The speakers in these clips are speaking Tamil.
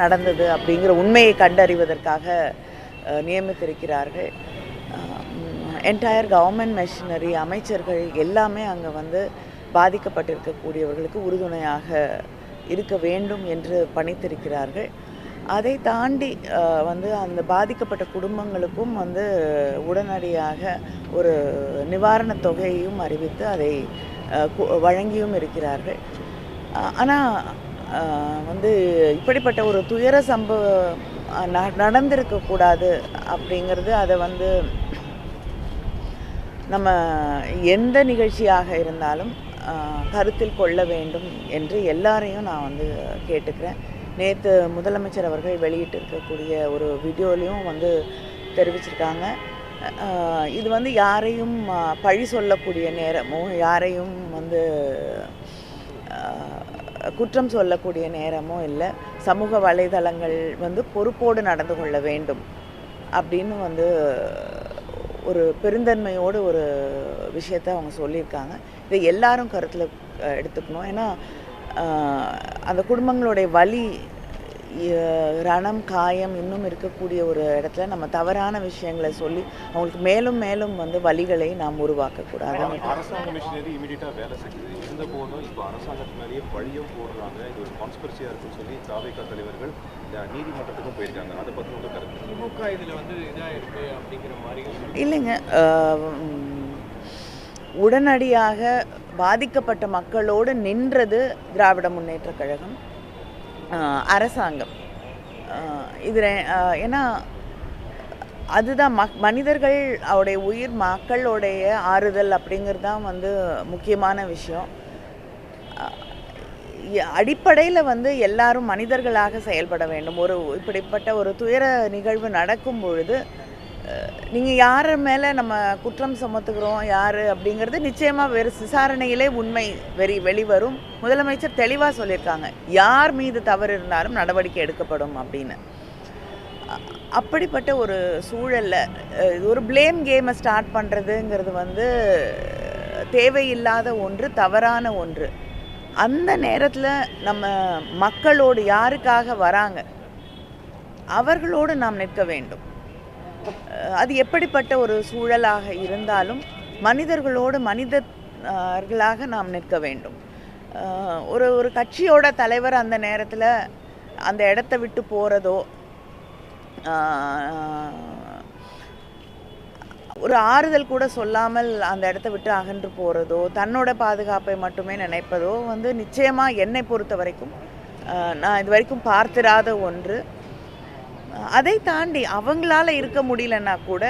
நடந்தது அப்படிங்கிற உண்மையை கண்டறிவதற்காக நியமித்திருக்கிறார்கள். என்டையர் கவர்மெண்ட் மெஷினரி அமைச்சர்கள் எல்லாமே அங்கே வந்து பாதிக்கப்பட்டிருக்கக்கூடியவர்களுக்கு உறுதுணையாக இருக்க வேண்டும் என்று பணித்திருக்கிறார்கள். அதை தாண்டி வந்து அந்த பாதிக்கப்பட்ட குடும்பங்களுக்கும் வந்து உடனடியாக ஒரு நிவாரணத் தொகையையும் அறிவித்து அதை வழங்கியும் இருக்கிறார்கள். ஆனால் வந்து இப்படிப்பட்ட ஒரு துயர சம்பவம் ந- நடந்திருக்கக்கூடாது அப்படிங்கிறது அதை வந்து நம்ம எந்த நிகழ்ச்சியாக இருந்தாலும் கருத்தில் கொள்ள வேண்டும் என்று எல்லாரையும் நான் வந்து கேட்டுக்கிறேன். நேற்று முதலமைச்சர் அவர்கள் வெளியிட்டிருக்கக்கூடிய ஒரு வீடியோலையும் வந்து தெரிவிச்சிருக்காங்க. இது வந்து யாரையும் பழி சொல்லக்கூடிய நேரமோ யாரையும் வந்து குற்றம் சொல்லக்கூடிய நேரமும் இல்லை சமூக வலைதளங்கள் வந்து பொறுப்போடு நடந்து கொள்ள வேண்டும் அப்படின்னு வந்து ஒரு பெருந்தன்மையோடு ஒரு விஷயத்தை அவங்க சொல்லியிருக்காங்க. இதை எல்லாரும் கருத்தில் எடுத்துக்கணும். ஏன்னா அந்த குடும்பங்களுடைய வலி ரணம் காயம் இன்னும் இருக்கக்கூடிய ஒரு இடத்துல நம்ம தவறான விஷயங்களை சொல்லி அவங்களுக்கு மேலும் மேலும் வந்து வலிகளை நாம் உருவாக்கக்கூடாது. அரசாங்க மிஷினரி இமீடியட்டாக வேலை செஞ்சது. இருந்த போதும் இப்போ அரசாங்கத்து மேலேயே பழியும் போடுறாங்க. இது ஒரு கான்ஸ்பிரசியாக இருக்குன்னு சொல்லி தாவேகா தலைவர்கள் நீதிமன்றத்துக்கும் போயிருக்காங்க. அதை பற்றி உங்கள் கருத்து? திமுக இதில் வந்து இதாக இருக்கு அப்படிங்கிற மாதிரி இல்லைங்க. உடனடியாக பாதிக்கப்பட்ட மக்களோடு நின்றது திராவிட முன்னேற்றக் கழகம். அரசாங்கம். இதில் இது ஏன்னா அதுதான் மக் மனிதர்கள் அவருடைய உயிர் மக்களுடைய ஆறுதல் அப்படிங்கிறது தான் வந்து முக்கியமான விஷயம். அடிப்படையில் வந்து எல்லாரும் மனிதர்களாக செயல்பட வேண்டும். ஒரு இப்படிப்பட்ட ஒரு துயர நிகழ்வு நடக்கும் பொழுது நீங்கள் யார் மேலே நம்ம குற்றம் சுமத்துக்கிறோம் யார் அப்படிங்கிறது நிச்சயமாக வெறும் விசாரணையிலே உண்மை வெறி வெளிவரும். முதலமைச்சர் தெளிவாக சொல்லியிருக்காங்க. யார் மீது தவறு இருந்தாலும் நடவடிக்கை எடுக்கப்படும் அப்படின்னு. அப்படிப்பட்ட ஒரு சூழலில் இது ஒரு ப்ளேம் கேமை ஸ்டார்ட் பண்ணுறதுங்கிறது வந்து தேவையில்லாத ஒன்று தவறான ஒன்று. அந்த நேரத்தில் நம்ம மக்களோடு யாருக்காக வராங்க? அவர்களோடு நாம் நிற்க வேண்டும். அது எப்படிப்பட்ட ஒரு சூழலாக இருந்தாலும் மனிதர்களோடு மனிதர்களாக நாம் நிற்க வேண்டும். ஒரு ஒரு கட்சியோட தலைவர் அந்த நேரத்தில் அந்த இடத்த விட்டு போகிறதோ ஒரு ஆறுதல் கூட சொல்லாமல் அந்த இடத்த விட்டு அகன்று போகிறதோ தன்னோட பாதுகாப்பை மட்டுமே நினைப்பதோ வந்து நிச்சயமாக என்னை பொறுத்த வரைக்கும் நான் இது வரைக்கும் பார்த்திராத ஒன்று. அதை தாண்டி அவங்களால இருக்க முடியலன்னா கூட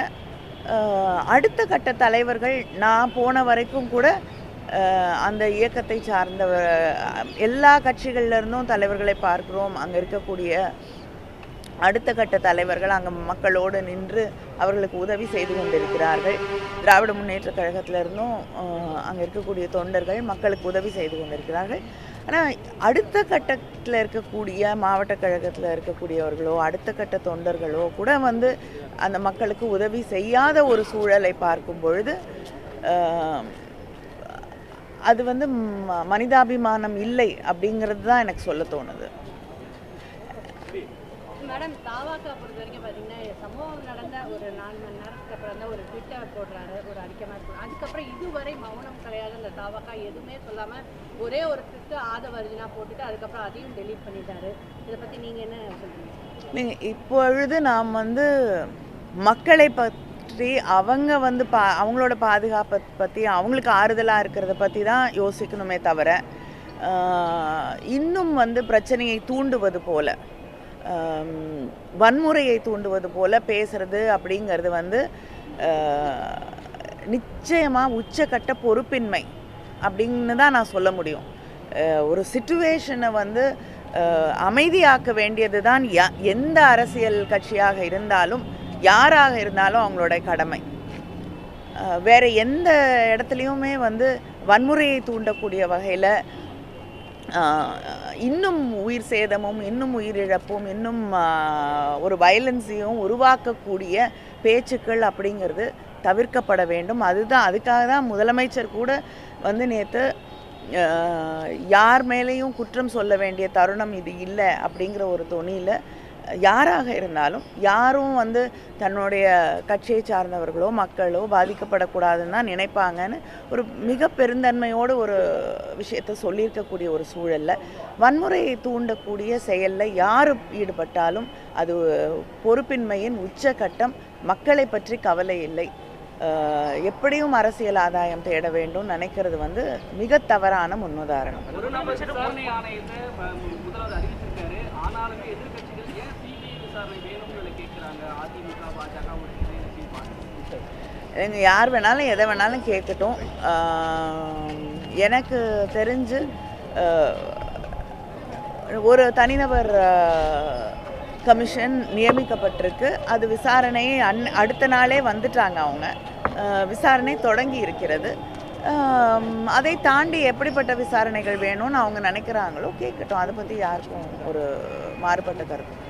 அடுத்த கட்ட தலைவர்கள் நான் போன வரைக்கும் கூட அந்த இயக்கத்தை சார்ந்த எல்லா கட்சிகள்லேருந்தும் தலைவர்களை பார்க்கிறோம். அங்கே இருக்கக்கூடிய அடுத்த கட்ட தலைவர்கள் அங்கே மக்களோடு நின்று அவர்களுக்கு உதவி செய்து கொண்டிருக்கிறார்கள். திராவிட முன்னேற்ற கழகத்திலிருந்தும் அங்கே இருக்கக்கூடிய தொண்டர்கள் மக்களுக்கு உதவி செய்து கொண்டிருக்கிறார்கள். ஆனால் அடுத்த கட்டத்தில் இருக்கக்கூடிய மாவட்ட கழகத்தில் இருக்கக்கூடியவர்களோ அடுத்த கட்ட தொண்டர்களோ கூட வந்து அந்த மக்களுக்கு உதவி செய்யாத ஒரு சூழலை பார்க்கும் பொழுது அது வந்து ம- மனிதாபிமானம் இல்லை அப்படிங்கிறது தான் எனக்கு சொல்ல தோணுது. மேடம் தாவாக்கா பொறுத்த வரைக்கும் பார்த்தீங்கன்னா சம்பவம் நடந்த ஒரு நாலு மணி நேரம் அப்புறம் தான் ஒரு ட்விட்டர் போடுறாரு ஒரு அறிக்கை அதுக்கப்புறம் இதுவரை மௌனம் கிடையாது. அந்த தாவாக்கா எதுவுமே சொல்லாமல் ஒரே ஒரு ட்விட்டு ஆதவர்ஜினா போட்டுட்டு அதுக்கப்புறம் அதையும் டெலீட் பண்ணிட்டாரு. இதை பற்றி நீங்கள் என்ன சொல்றீங்க? நீங்கள் இப்பொழுது நாம் வந்து மக்களை பற்றி அவங்க வந்து பா அவங்களோட பாதுகாப்பை பற்றி அவங்களுக்கு ஆறுதலாக இருக்கிறத பற்றி தான் யோசிக்கணுமே தவிர இன்னும் வந்து பிரச்சனையை தூண்டுவது போல. வன்முறையை தூண்டுவது போல பேசுறது அப்படிங்கிறது வந்து நிச்சயமாக உச்சக்கட்ட பொறுப்பின்மை அப்படின்னு தான் நான் சொல்ல முடியும். ஒரு சுச்சுவேஷனை வந்து அமைதியாக்க வேண்டியது தான் எந்த அரசியல் கட்சியாக இருந்தாலும் யாராக இருந்தாலும் அவங்களோட கடமை. வேறு எந்த இடத்துலையுமே வந்து வன்முறையை தூண்டக்கூடிய வகையில் இன்னும் உயிர் சேதமும் இன்னும் உயிரிழப்பும் இன்னும் ஒரு வயலன்ஸையும் உருவாக்கக்கூடிய பேச்சுக்கள் அப்படிங்கிறது தவிர்க்கப்பட வேண்டும். அதுதான் அதுக்காக தான் முதலமைச்சர் கூட வந்து நேற்று யார் மேலேயும் குற்றம் சொல்ல வேண்டிய தருணம் இது இல்லை அப்படிங்கிற ஒரு துணியில் யாராக இருந்தாலும் யாரும் வந்து தன்னுடைய கட்சியை சார்ந்தவர்களோ மக்களோ பாதிக்கப்படக்கூடாதுன்னு தான் நினைப்பாங்கன்னு ஒரு மிக பெருந்தன்மையோடு ஒரு விஷயத்தை சொல்லியிருக்கக்கூடிய ஒரு சூழலில். வன்முறையை தூண்டக்கூடிய செயலில் யார் ஈடுபட்டாலும் அது பொறுப்பின்மையின் உச்சகட்டம் மக்களை பற்றி கவலை இல்லை. எப்படியும் அரசியல் ஆதாயம் தேட வேண்டும் நினைக்கிறது வந்து மிக தவறான முன்னுதாரணம். எங்க யார் வேணாலும் எதை வேணாலும் கேட்கட்டும். எனக்கு தெரிஞ்சு ஒரு தனிநபர் கமிஷன் நியமிக்கப்பட்டிருக்கு. அது விசாரணையை அன் அடுத்த நாளே வந்துட்டாங்க அவங்க. விசாரணை தொடங்கி இருக்கிறது. அதை தாண்டி எப்படிப்பட்ட விசாரணைகள் வேணும்னு அவங்க நினைக்கிறாங்களோ கேட்கட்டும். அதை பற்றி யாருக்கும் ஒரு மாறுபட்ட கருத்து.